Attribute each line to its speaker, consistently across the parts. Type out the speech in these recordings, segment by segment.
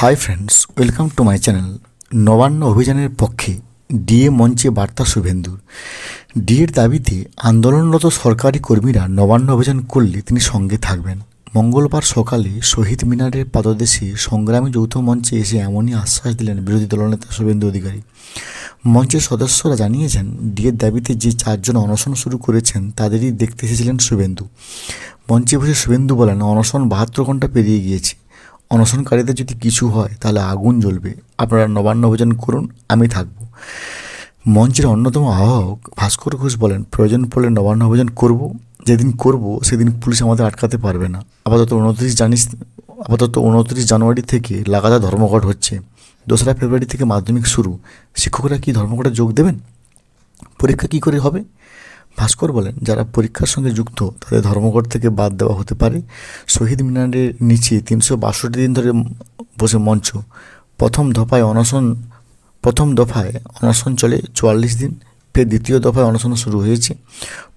Speaker 1: Hi friends welcome to my channel Nabanna অভিযানের পক্ষে DA মঞ্চে বার্তা শুভেন্দুর ডিএর দাবিতে আন্দোলনরত সরকারি কর্মীরা নবান্ন অভিযান করলে তিনি সঙ্গে থাকবেন। মঙ্গলবার সকালে শহীদ মিনারের পাদদেশে সংগ্রামী যৌথ মঞ্চে এসে এমনই আশ্বাস দিলেন বিরোধী দলনেতা শুভেন্দু অধিকারী। মঞ্চের সদস্যরা জানিয়েছেন, ডিএর দাবিতে যে চারজন অনশন শুরু করেছেন, তাদেরই দেখতে এসেছিলেন শুভেন্দু। মঞ্চে বসে শুভেন্দু বলেন, অনশন বাহাত্তর ঘণ্টা পেরিয়ে গিয়েছে। অনশনকারীদের যদি কিছু হয়, তাহলে আগুন জ্বলবে। আপনারা নবান্ন অভিযান করুন, আমি থাকব। মঞ্চের অন্যতম আহ্বায়ক ভাস্কর ঘোষ বলেন, প্রয়োজন পড়লে নবান্ন অভিযান করব। যেদিন করব, সেদিন পুলিশ আমাদের আটকাতে পারবে না। আপাতত উনত্রিশ জানিস, আপাতত উনত্রিশ জানুয়ারি থেকে লাগাতার ধর্মঘট হচ্ছে। দোসরা ফেব্রুয়ারি থেকে মাধ্যমিক শুরু। শিক্ষকরা কি ধর্মঘটে যোগ দেবেন? পরীক্ষা কী করে হবে? ভাস্কর বলেন, যারা পরীক্ষার সঙ্গে যুক্ত, তাদের ধর্মঘট থেকে বাদ দেওয়া হতে পারে। শহীদ মিনারের নিচে তিনশো বাষট্টি দিন ধরে বসে মঞ্চ। প্রথম দফায় অনশন, প্রথম দফায় অনশন চলে চুয়াল্লিশ দিন। ফের দ্বিতীয় দফায় অনশন শুরু হয়েছে।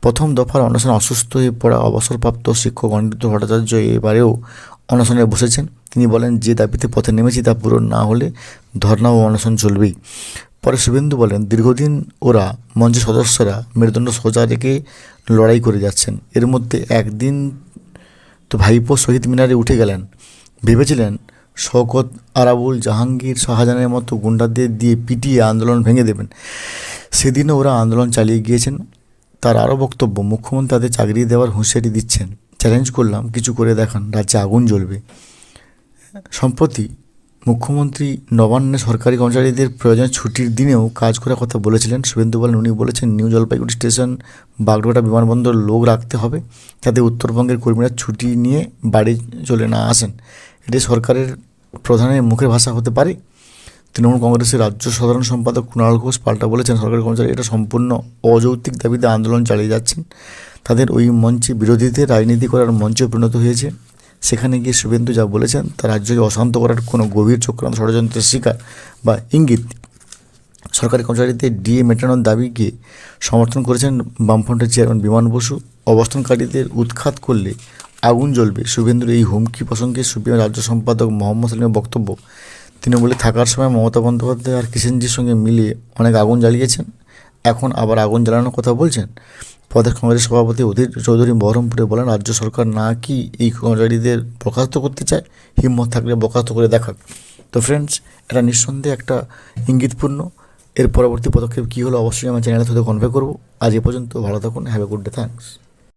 Speaker 1: প্রথম দফার অনশন অসুস্থ হয়ে পড়া অবসরপ্রাপ্ত শিক্ষক অনিরুদ্ধ ভট্টাচার্য এবারেও অনশনে বসেছেন। তিনি বলেন, যে দাবিতে পথে নেমেছি তা পূরণ না হলে ধর্না ও অনশন চলবেই। পরে শুভেন্দু বলেন, দীর্ঘদিন ওরা মঞ্চের সদস্যরা মেরুদণ্ড সোজা রেখে লড়াই করে যাচ্ছেন। এর মধ্যে একদিন তো ভাইপো শহীদ মিনারে উঠে গেলেন। ভেবেছিলেন, শওকত আরাবুল জাহাঙ্গীর শাহজাহানের মতো গুন্ডাদের দিয়ে পিটিয়ে আন্দোলন ভেঙে দেবেন। সেদিনও ওরা আন্দোলন চালিয়ে গিয়েছেন। তার আরও বক্তব্য, মুখ্যমন্ত্রী তাদের চাকরি দেওয়ার হুঁশিয়ারি দিচ্ছেন। চ্যালেঞ্জ করলাম, কিছু করে দেখান, রাজ্যে আগুন জ্বলবে। সম্প্রতি মুখ্যমন্ত্রী নবান্নে সরকারি কর্মচারীদের প্রয়োজনে ছুটির দিনেও কাজ করার কথা বলেছিলেন। শুভেন্দু বলেন উনি বলেছেন, নিউ জলপাইগুড়ি স্টেশন, বাগডোগরা বিমানবন্দর লোক রাখতে হবে। যাতে উত্তরবঙ্গের কর্মীরা ছুটি নিয়ে বাড়ি চলে না আসেন। এটি সরকারের প্রধানের মুখের ভাষা হতে পারে। তৃণমূল কংগ্রেসের রাজ্য সাধারণ সম্পাদক কুণাল ঘোষ পাল্টা বলেছেন, সরকারি কর্মচারী এটা সম্পূর্ণ অযৌক্তিক দাবিতে আন্দোলন চালিয়ে যাচ্ছেন। তাদের ওই মঞ্চে বিরোধীদের রাজনীতি করার মঞ্চে পরিণত হয়েছে। সেখানে গিয়ে শুভেন্দু যা বলেছেন, তা রাজ্যকে অশান্ত করার কোনো গভীর চক্রান্ত ষড়যন্ত্রের শিকার বা ইঙ্গিত। সরকারি কর্মচারীদের ডিএ মেটানোর দাবিকে সমর্থন করেছেন বামফ্রন্টের চেয়ারম্যান বিমান বসু? অবস্থানকারীদের উৎখাত করলে আগুন জ্বলবে। শুভেন্দুর এই হুমকি প্রসঙ্গে সুপ্রিম রাজ্য সম্পাদক মোহাম্মদ সালিমের বক্তব্য। তিনি বলে থাকার সময় মমতা বন্দ্যোপাধ্যায় আর কিষেনজির সঙ্গে মিলিয়ে অনেক আগুন জ্বালিয়েছেন। এখন আবার আগুন জ্বালানোর কথা বলছেন। প্রদেশ কংগ্রেস সভাপতি অধীর চৌধুরী বহরমপুরে বলেন, রাজ্য সরকার না কি এই কর্মচারীদের বরখাস্ত করতে চায়? হিম্মত থাকলে বরখাস্ত করে দেখাক। তো ফ্রেন্ডস এটা নিঃসন্দেহে একটা ইঙ্গিতপূর্ণ। এর পরবর্তী পদক্ষেপ কী হলো অবশ্যই আমার চ্যানেলে থেকে কনভে করব। আজ এ পর্যন্ত, ভালো থাকুন have a good day thanks